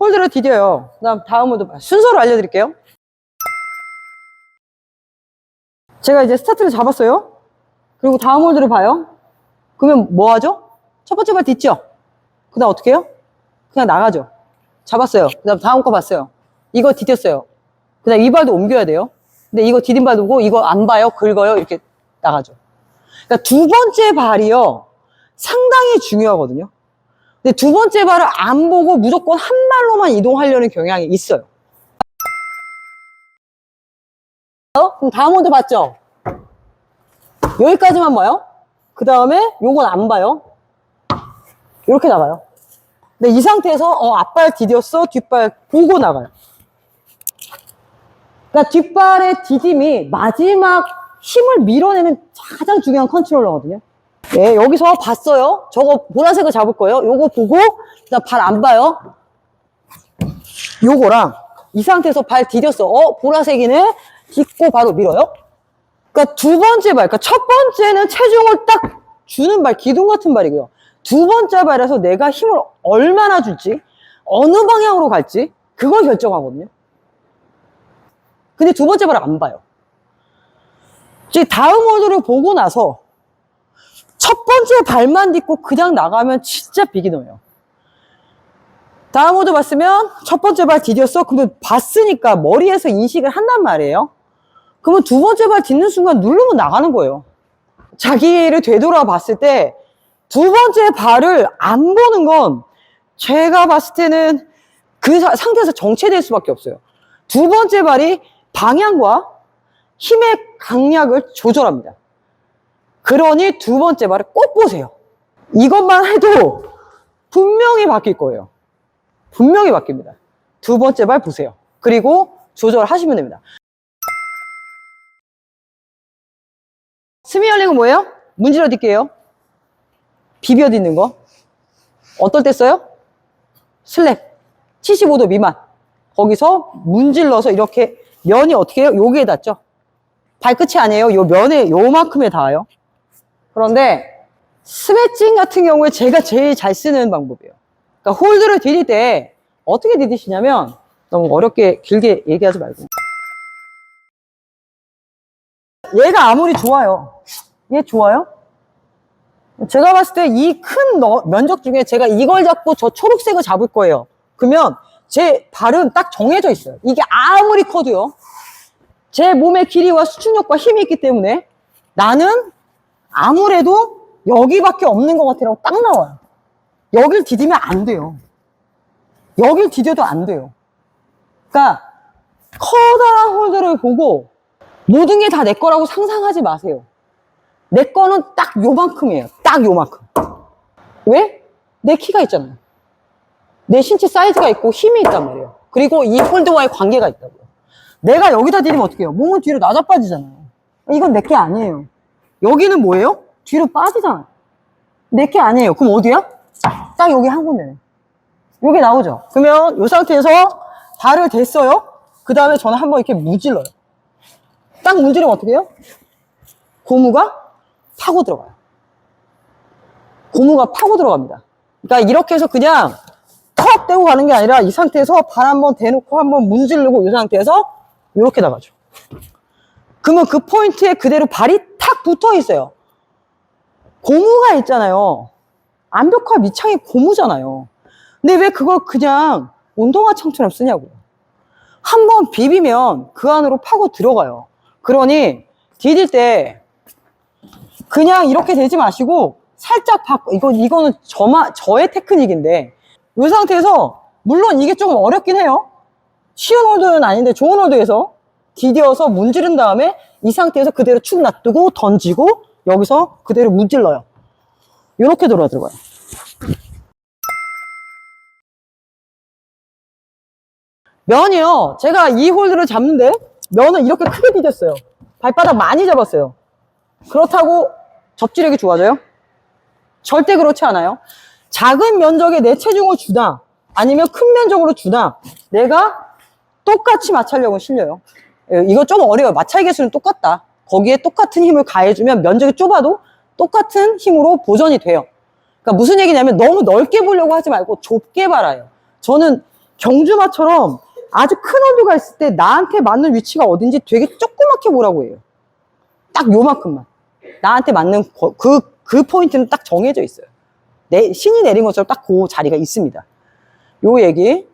홀드를 디뎌요. 그 다음 다음 홀드 봐요. 순서로 알려드릴게요. 제가 이제 스타트를 잡았어요. 그리고 다음 홀드를 봐요. 그러면 뭐 하죠? 첫 번째 발 딛죠? 그 다음 어떻게 해요? 그냥 나가죠. 잡았어요. 그 다음 다음 거 봤어요. 이거 디뎠어요. 그 다음 이 발도 옮겨야 돼요. 근데 이거 디딘 발도 보고 이거 안 봐요. 긁어요. 이렇게 나가죠. 그러니까 두 번째 발이요. 상당히 중요하거든요. 근데 두 번째 발을 안 보고 무조건 한 발로만 이동하려는 경향이 있어요. 어? 그럼 다음 홀드 봤죠? 여기까지만 봐요. 그 다음에 요건 안 봐요. 이렇게 나가요. 근데 이 상태에서 어, 앞발 디뎠어, 뒷발 보고 나가요. 그러니까 뒷발의 디딤이 마지막 힘을 밀어내는 가장 중요한 컨트롤러거든요. 예, 여기서 봤어요. 저거 보라색을 잡을 거예요. 요거 보고 발안 봐요. 요거랑 이 상태에서 발 디뎠어. 어, 보라색이네. 딛고 바로 밀어요. 그러니까 두 번째 발, 그러니까 첫 번째는 체중을 딱 주는 발, 기둥 같은 발이고요. 두 번째 발에서 내가 힘을 얼마나 줄지, 어느 방향으로 갈지, 그걸 결정하거든요. 근데 두 번째 발을 안 봐요. 다음 월드를 보고 나서 첫 번째 발만 딛고 그냥 나가면 진짜 비기너예요. 다음 호도 봤으면 첫 번째 발 디뎠어? 그러면 봤으니까 머리에서 인식을 한단 말이에요. 그러면 두 번째 발 딛는 순간 누르면 나가는 거예요. 자기를 되돌아 봤을 때 두 번째 발을 안 보는 건 제가 봤을 때는 그 사- 상태에서 정체될 수밖에 없어요. 두 번째 발이 방향과 힘의 강약을 조절합니다. 그러니 두 번째 발을 꼭 보세요. 이것만 해도 분명히 바뀔 거예요. 분명히 바뀝니다. 두 번째 발 보세요. 그리고 조절하시면 됩니다. 스미얼링은 뭐예요? 문질러 딛게요. 비벼 딛는 거. 어떨 때 써요? 슬랩. 75도 미만. 거기서 문질러서 이렇게 면이 어떻게 해요? 여기에 닿죠? 발끝이 아니에요. 요 면에 요만큼에 닿아요. 그런데 스매칭 같은 경우에 제가 제일 잘 쓰는 방법이에요. 그러니까 홀드를 디딜 때 어떻게 디디시냐면 너무 어렵게 길게 얘기하지 말고 얘가 아무리 좋아요. 얘 좋아요? 제가 봤을 때 이 큰 면적 중에 제가 이걸 잡고 저 초록색을 잡을 거예요. 그러면 제 발은 딱 정해져 있어요. 이게 아무리 커도요. 제 몸의 길이와 수축력과 힘이 있기 때문에 나는 아무래도 여기밖에 없는 것 같아라고 딱 나와요. 여길 디디면 안 돼요. 여길 디뎌도 안 돼요. 그러니까 커다란 홀드를 보고 모든 게 다 내 거라고 상상하지 마세요. 내 거는 딱 요만큼이에요. 딱 요만큼. 왜? 내 키가 있잖아요. 내 신체 사이즈가 있고 힘이 있단 말이에요. 그리고 이 홀드와의 관계가 있다고요. 내가 여기다 디디면 어떻게 해요? 몸은 뒤로 낮아 빠지잖아요. 이건 내 게 아니에요. 여기는 뭐예요? 뒤로 빠지잖아요. 내게 아니에요. 그럼 어디야? 딱 여기 한 군데네. 여기 나오죠? 그러면 이 상태에서 발을 댔어요. 그 다음에 저는 한번 이렇게 무질러요. 딱 문지르면 어떻게 해요? 고무가 파고 들어가요. 고무가 파고 들어갑니다. 그러니까 이렇게 해서 그냥 턱 떼고 가는 게 아니라 이 상태에서 발 한번 대놓고 한번 문지르고 이 상태에서 이렇게 나가죠. 그러면 그 포인트에 그대로 발이 탁 붙어 있어요. 고무가 있잖아요. 암벽화 밑창이 고무잖아요. 근데 왜 그걸 그냥 운동화 창처럼 쓰냐고요. 한번 비비면 그 안으로 파고 들어가요. 그러니 디딜 때 그냥 이렇게 되지 마시고 살짝 바꿔 이거 이거는 저마 저의 테크닉인데 이 상태에서 물론 이게 조금 어렵긴 해요. 쉬운 홀드는 아닌데 좋은 홀드에서 디뎌서 문지른 다음에 이 상태에서 그대로 축 놔두고 던지고 여기서 그대로 문질러요. 이렇게 돌아 들어가요. 면이요. 제가 이 홀드를 잡는데 면은 이렇게 크게 디뎠어요. 발바닥 많이 잡았어요. 그렇다고 접지력이 좋아져요? 절대 그렇지 않아요. 작은 면적에 내 체중을 주나 아니면 큰 면적으로 주나 내가 똑같이 마찰력은 실려요. 예, 이거 좀 어려워요. 마찰 개수는 똑같다. 거기에 똑같은 힘을 가해주면 면적이 좁아도 똑같은 힘으로 보전이 돼요. 그러니까 무슨 얘기냐면 너무 넓게 보려고 하지 말고 좁게 발아요. 저는 경주마처럼 아주 큰 어류가 있을 때 나한테 맞는 위치가 어딘지 되게 조그맣게 보라고 해요. 딱 요만큼만. 나한테 맞는 거- 그, 그 포인트는 딱 정해져 있어요. 내, 신이 내린 것처럼 딱 그 자리가 있습니다. 요 얘기